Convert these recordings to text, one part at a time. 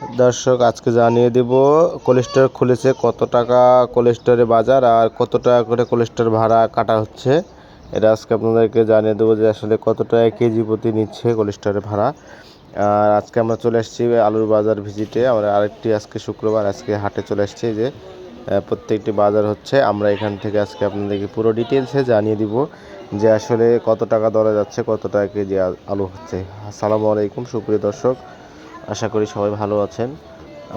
দর্শক, আজকে জানিয়ে দেব কোলেস্টার খুলেছে কত টাকা কোলেস্টারের বাজার আর কত টাকা করে কোলেস্টার ভাড়া কাটা হচ্ছে। এটা আজকে আপনাদেরকে জানিয়ে দেবো যে আসলে কত টাকা কেজি প্রতি নিচ্ছে কোলেস্টারের ভাড়া। আর আজকে আমরা চলে এসেছি আলুর বাজার ভিজিটে আমরা আরেকটি আজকে শুক্রবার আজকে হাটে চলে এসেছি যে প্রত্যেকটি বাজার হচ্ছে। আমরা এখান থেকে আজকে আপনাদেরকে পুরো ডিটেলসে জানিয়ে দিব যে আসলে কত টাকা দরে যাচ্ছে, কত টাকা কেজি আলু হচ্ছে। আসসালামু আলাইকুম, সুপ্রিয় দর্শক। আশা করি সবাই ভালো আছেন।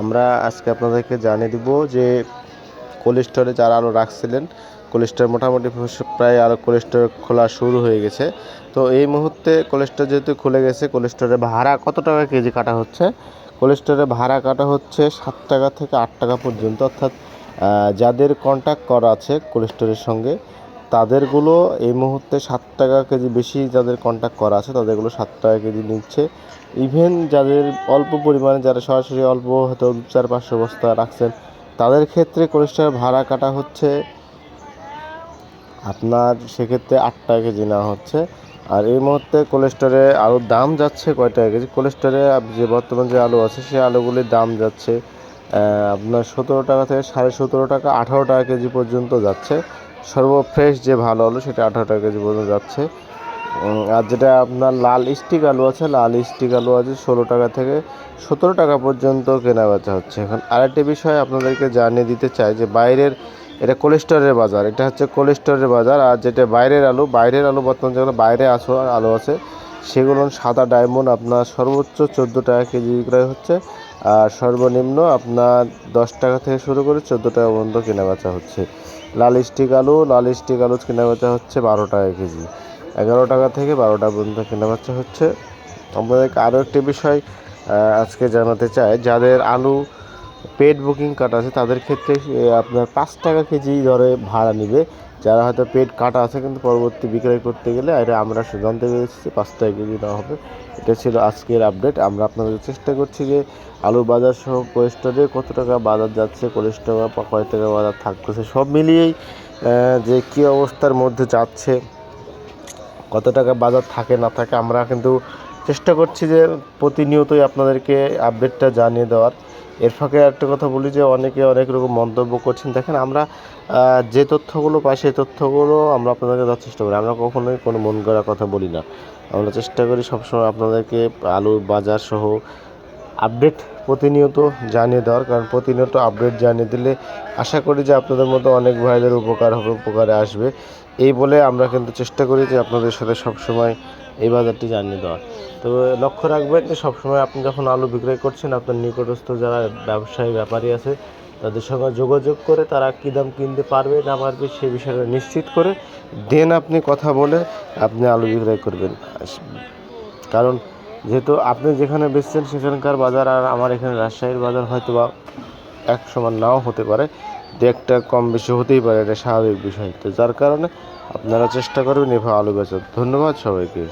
আমরা আজকে আপনাদেরকে জানিয়ে দিব যে কোলেস্টরে যারা আলু রাখছিলেন কোলেস্টোর মোটামুটি প্রায় আরও কোলেস্টোর খোলা শুরু হয়ে গেছে। তো এই মুহূর্তে কোলেস্টোর যেহেতু খুলে গেছে কোলেস্টোরে ভাড়া কত টাকা কেজি কাটা হচ্ছে? কোলেস্টোরে ভাড়া কাটা হচ্ছে সাত টাকা থেকে আট টাকা পর্যন্ত। অর্থাৎ যাদের কন্ট্যাক্ট করা আছে কোলেস্টোরের সঙ্গে, তাদেরগুলো এই মুহূর্তে সাত টাকা কেজি বেশি যাদের কন্ট্যাক্ট করা আছে, তাদেরগুলো সাত টাকা কেজি নিচ্ছে। ইভেন যাদের অল্প পরিমাণে, যারা সরাসরি অল্প হয়তো চার পাঁচশো বস্তা রাখছেন, তাদের ক্ষেত্রে কোলেস্টার ভাড়া কাটা হচ্ছে আপনার সেক্ষেত্রে আট টাকা কেজি নেওয়া হচ্ছে। আর এই মুহূর্তে কোলেস্টারে আলুর দাম যাচ্ছে কয় টাকা কেজি? কোলেস্টারে যে বর্তমান যে আলু আছে, সেই আলুগুলির দাম যাচ্ছে আপনার সতেরো টাকা থেকে সাড়ে সতেরো টাকা, আঠারো টাকা কেজি পর্যন্ত যাচ্ছে। সর্বফ্রেশ যে ভালো আলু, সেটা আঠারো টাকা কেজি পর্যন্ত যাচ্ছে। আর যেটা আপনার লাল স্টিক আলু আছে, লাল স্টিক আলু আছে, ষোলো টাকা থেকে সতেরো টাকা পর্যন্ত কেনা বেচা হচ্ছে। এখন আরেকটি বিষয় আপনাদেরকে জানিয়ে দিতে চাই যে, বাইরের এটা কোলেস্টরের বাজার, এটা হচ্ছে কোলেস্টরের বাজার। আর যেটা বাইরের আলু বাইরের আলু বর্তমান যেগুলো বাইরে আসো আলু আছে, সেগুলো সাদা ডায়মন্ড, আপনার সর্বোচ্চ চোদ্দ টাকা কেজি বিক্রয় হচ্ছে। আর সর্বনিম্ন আপনার দশ টাকা থেকে শুরু করে চোদ্দ টাকা পর্যন্ত কেনা বেচা হচ্ছে। লাল স্টিক আলু, লাল স্টিক আলু কেনা বেচা হচ্ছে বারো টাকা কেজি। এগারো টাকা থেকে বারো টাকা পর্যন্ত কেনা বেচা হচ্ছে। আপনাদেরকে আরও একটি বিষয় আজকে জানাতে চাই, যাদের আলু পেড বুকিং কাটা আছে, তাদের ক্ষেত্রে আপনার পাঁচ টাকা কেজি ধরে ভাড়া নিবে। যারা হয়তো পেট কাটা আছে, কিন্তু পরবর্তী বিক্রয় করতে গেলে, এটা আমরা জানতে পেরেছি পাঁচ টাকা কেজি দেওয়া হবে। এটা ছিল আজকের আপডেট আমরা আপনাদের চেষ্টা করছি যে, আলু বাজার সহ কোলেস্টোরে কত টাকা বাজার যাচ্ছে কোলেস্টোর বা কয় টাকা বাজার থাকতেছে, সব মিলিয়েই যে কী অবস্থার মধ্যে যাচ্ছে কত টাকা বাজার থাকে, না থাকে, আমরা কিন্তু চেষ্টা করছি যে প্রতিনিয়তই আপনাদেরকে আপডেটটা জানিয়ে দেওয়ার। এর ফাঁকে একটা কথা বলি যে অনেকে অনেক রকম মন্তব্য করছেন। দেখেন, আমরা যে তথ্যগুলো পাই সেই তথ্যগুলো আমরা আপনাদেরকে দেওয়ার চেষ্টা করি। আমরা কখনোই কোনো মন গড়া কথা বলি না। আমরা চেষ্টা করি সবসময় আপনাদেরকে আলুর বাজার সহ আপডেট প্রতিনিয়ত জানিয়ে দেওয়ার, কারণ প্রতিনিয়ত আপডেট জানিয়ে দিলে আশা করি যে আপনাদের মতো অনেক ভাইদের উপকার হবে, উপকারে আসবে। এই বলে আমরা কিন্তু চেষ্টা করি যে আপনাদের সাথে সবসময় এই বাজারটি জানিয়ে দেওয়ার। তো লক্ষ্য রাখবেন যে সবসময় আপনি যখন আলু বিক্রয় করছেন, আপনার নিকটস্থ যারা ব্যবসায়ী, ব্যাপারী আছে, তাদের সঙ্গে যোগাযোগ করে তারা কী দাম কিনতে পারবে, না পারবে সেই বিষয়টা নিশ্চিত করে দেন আপনি কথা বলে আপনি আলু বিক্রয় করবেন। কারণ যেহেতু আপনি যেখানে বেচছেন সেখানকার বাজার আর আমার এখানে রাজশাহীর বাজার হয়তো বা এক সমান নাও হতে পারে। দু একটা কম বেশি হতেই পারে, এটা স্বাভাবিক বিষয়। তো যার কারণে আপনারা চেষ্টা করবেন এভাবে আলু বেচার। ধন্যবাদ সবাইকে।